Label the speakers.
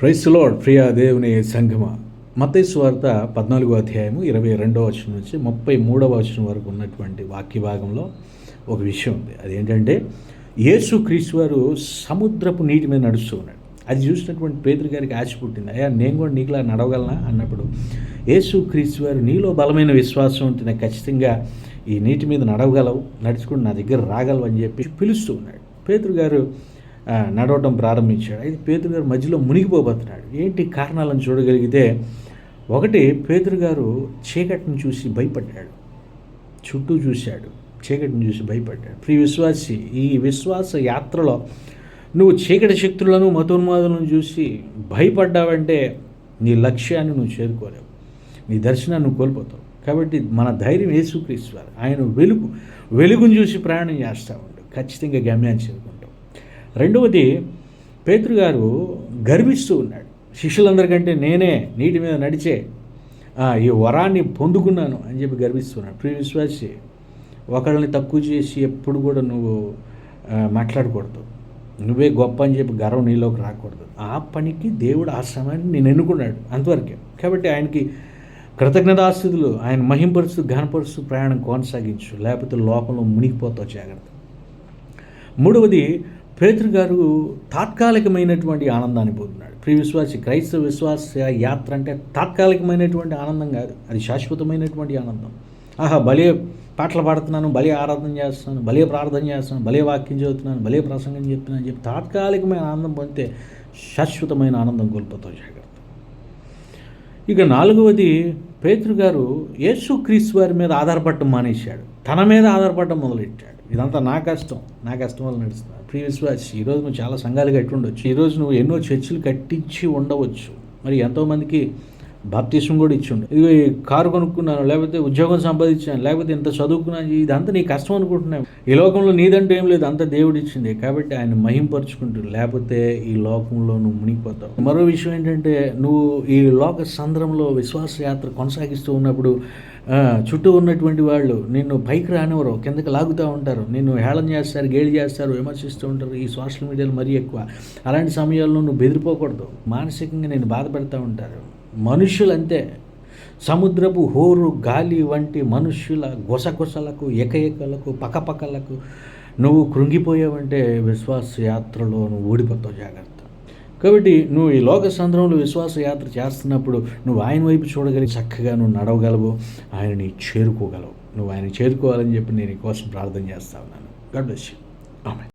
Speaker 1: క్రైస్తులోడ్ ప్రియ దేవుని సంఘమ. మతేసు వార్త పద్నాలుగో అధ్యాయము ఇరవై రెండవ వచనం నుంచి ముప్పై మూడవ వచనం వరకు ఉన్నటువంటి వాక్య భాగంలో ఒక విషయం ఉంది. అదేంటంటే యేసు క్రీస్తు వారు సముద్రపు నీటి మీద నడుస్తూ ఉన్నాడు. అది చూసినటువంటి పేదరి గారికి ఆశ పుట్టింది. అయ్యా నేను కూడా నీకులా నడవగలనా? అన్నప్పుడు యేసు క్రీస్తు వారు నీలో బలమైన విశ్వాసం ఉంటే ఖచ్చితంగా ఈ నీటి మీద నడవగలవు నడుచుకుని నా దగ్గర రాగలవు అని చెప్పి పిలుస్తూ ఉన్నాడు. పేతురు గారు నడవడం ప్రారంభించాడు. అయితే పేతురు గారు మధ్యలో మునిగిపోబోతున్నాడు. ఏంటి కారణాలను చూడగలిగితే ఒకటి పేతురు గారు చీకటిని చూసి భయపడ్డాడు. చుట్టూ చూశాడు. చీకటిని చూసి భయపడ్డాడు. ప్రియ విశ్వాసి ఈ విశ్వాస యాత్రలో నువ్వు చీకటి శక్తులను మతోన్మాదులను చూసి భయపడ్డావంటే నీ లక్ష్యాన్ని నువ్వు చేరుకోలేవు. నీ దర్శనాన్ని నువ్వు కోల్పోతావు. కాబట్టి మన ధైర్యం యేసుక్రీస్తు వారు. ఆయన వెలుగు వెలుగును చూసి ప్రయాణం చేస్తూ ఉండు. ఖచ్చితంగా గమ్యాన్ని చేరుకుంటావు రెండవది పేతురు గారు గర్విస్తూ ఉన్నాడు. శిష్యులందరికంటే నేనే నీటి మీద నడిచే ఈ వరాన్ని పొందుకున్నాను అని చెప్పి గర్విస్తున్నాడు ప్రియ విశ్వాసి ఒకళ్ళని తక్కువ చేసి ఎప్పుడు కూడా నువ్వు మాట్లాడకూడదు. నువ్వే గొప్ప అని చెప్పి గర్వం నీలోకి రాకూడదు. ఆ పనికి దేవుడు ఆ సమయాన్ని నేను ఎన్నుకున్నాడు అంతవరకే. కాబట్టి ఆయనకి కృతజ్ఞతాస్థితులు ఆయన మహింపరుస్తూ ఘనపరుస్తూ ప్రయాణం కొనసాగించు లేకపోతే లోపల మునిగిపోతావు జాగ్రత్త. మూడవది పేతురు గారు తాత్కాలికమైనటువంటి ఆనందాన్ని పొందుతున్నాడు ప్రియ విశ్వాసి క్రైస్తవ విశ్వాస యాత్ర అంటే తాత్కాలికమైనటువంటి ఆనందం కాదు. అది శాశ్వతమైనటువంటి ఆనందం. ఆహా భలే పాటలు పాడుతున్నాను భలే ఆరాధన చేస్తున్నాను భలే ప్రార్థన చేస్తున్నాను భలే వాక్యం చదువుతున్నాను భలే ప్రసంగం చెప్తున్నాను అని చెప్పి తాత్కాలికమైన ఆనందం పొందితే శాశ్వతమైన ఆనందం కోల్పోతాం జాగ్రత్త. ఇక నాలుగవది పేతురు గారు యేసు క్రీస్తు వారి మీద ఆధారపడటం మానేశాడు. తన మీద ఆధారపడటం మొదలెట్టాడు. ఇదంతా నా కష్టం నా కష్టం వల్ల నడుస్తుంది. ప్రీవియస్ వాచ్ ఈరోజు నువ్వు చాలా సంఘాలు కట్టి ఉండొచ్చు ఈరోజు నువ్వు ఎన్నో చర్చిలు కట్టించి ఉండవచ్చు. మరి ఎంతోమందికి బాప్తీసం కూడా ఇచ్చిండు. ఇది కారు కొనుక్కున్నాను లేకపోతే ఉద్యోగం సంపాదించాను లేకపోతే ఇంత చదువుకున్నాను ఇదంతా నీ కష్టం అనుకుంటున్నావు. ఈ లోకంలో నీదంటూ ఏం లేదు అంతా దేవుడు ఇచ్చింది. కాబట్టి ఆయన మహింపరుచుకుంటూ లేకపోతే ఈ లోకంలో నువ్వు మునిగిపోతావు. మరో విషయం ఏంటంటే నువ్వు ఈ లోక సంద్రంలో విశ్వాస యాత్ర కొనసాగిస్తూ ఉన్నప్పుడు చుట్టూ ఉన్నటువంటి వాళ్ళు నిన్ను పైకి రానివ్వరు కిందకి లాగుతూ ఉంటారు. నిన్ను హేళన చేస్తారు గేలి చేస్తారు విమర్శిస్తూ ఉంటారు. ఈ సోషల్ మీడియాలో మరీ ఎక్కువ. అలాంటి సమయాల్లో నువ్వు బెదిరిపోకూడదు. మానసికంగా నేను బాధపడుతూ ఉంటారు. మనుషులంతే. సముద్రపు హోరు గాలి వంటి మనుష్యుల గొసగొసలకు ఎకఎకలకు పకపకలకు నువ్వు కృంగిపోయావంటే విశ్వాస యాత్రలో నువ్వు ఓడిపోతావు జాగ్రత్త. కాబట్టి నువ్వు ఈ లోక సంద్రంలో విశ్వాస యాత్ర చేస్తున్నప్పుడు నువ్వు ఆయన వైపు చూడగలిగి చక్కగా నువ్వు నడవగలవు ఆయనని చేరుకోగలవు. నువ్వు ఆయన చేరుకోవాలని చెప్పి నేను కోసం ప్రార్థన చేస్తా ఉన్నాను. God bless you. ఆమె